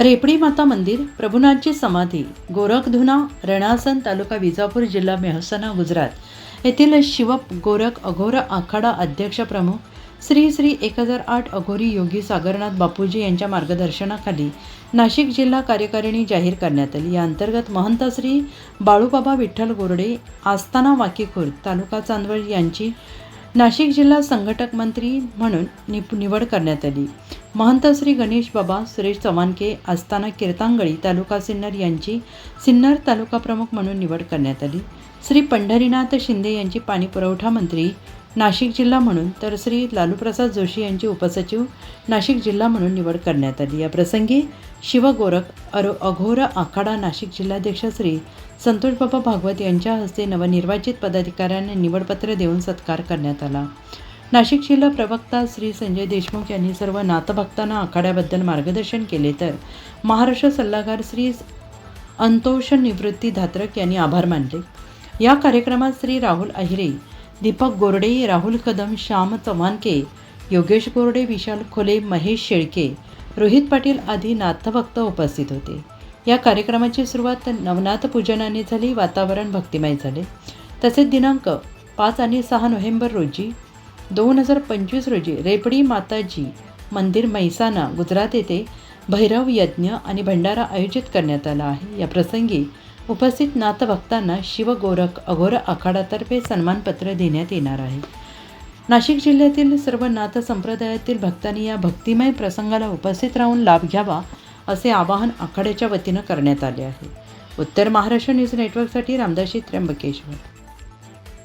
रेपडी माता मंदिर प्रभुनाथची समाधी गोरखधुना रणासन तालुका विजापूर जिल्हा मेहसाना गुजरात. येथील शिव गोरख अघोर आखाडा अध्यक्ष प्रमुख श्री श्री एक हजार आठ अघोरी योगी सागरनाथ बापूजी यांच्या मार्गदर्शनाखाली नाशिक जिल्हा कार्यकारिणी जाहीर करण्यात आली. या अंतर्गत महंत श्री बाळूबाबा विठ्ठल गोरडे आस्थाना वाकीखुर्द तालुका चांदवड यांची नाशिक जिल्हा संघटक मंत्री म्हणून निप निवड करण्यात आली. महंत श्री गणेश बाबा सुरेश चव्हाणके आस्थाना कीर्तांगळी तालुका सिन्नर यांची सिन्नर तालुका प्रमुख म्हणून निवड करण्यात आली. श्री पंढरीनाथ शिंदे यांची पाणी पुरवठा मंत्री नाशिक जिल्हा म्हणून तर श्री लालूप्रसाद जोशी यांची उपसचिव नाशिक जिल्हा म्हणून निवड करण्यात आली. या प्रसंगी शिवगोरख अरो अघोर आखाडा नाशिक जिल्हाध्यक्ष श्री संतोषबाबा भागवत यांच्या हस्ते नवनिर्वाचित पदाधिकाऱ्यांना निवडपत्र देऊन सत्कार करण्यात आला. नाशिक जिल्हा प्रवक्ता श्री संजय देशमुख यांनी सर्व नाथभक्तांना आखाड्याबद्दल मार्गदर्शन केले तर महाराष्ट्र सल्लागार श्री अंतोष निवृत्ती धात्रक यांनी आभार मानले. या कार्यक्रमात श्री राहुल अहिरे दीपक गोरडे राहुल कदम श्याम चव्हाणके योगेश गोरडे विशाल खोले महेश शेळके रोहित पाटील आदी नाथभक्त उपस्थित होते. या कार्यक्रमाची सुरुवात नवनाथ पूजनाने झाली वातावरण भक्तिमय झाले. तसेच दिनांक पाच आणि सहा नोव्हेंबर रोजी दोन हजार पंचवीस रोजी रेपडी माताजी मंदिर मैसाना गुजरात येथे भैरव यज्ञ आणि भंडारा आयोजित करण्यात आला आहे. या प्रसंगी उपस्थित नाथभक्तांना शिवगोरख अघोर आखाडातर्फे सन्मानपत्र देण्यात येणार आहे. नाशिक जिल्ह्यातील सर्व नाथ संप्रदायातील भक्तांनी या भक्तिमय प्रसंगाला उपस्थित राहून लाभ घ्यावा असे आवाहन आखाड्याच्या वतीनं करण्यात आले आहे. उत्तर महाराष्ट्र न्यूज नेटवर्कसाठी रामदाशी त्र्यंबकेश्वर.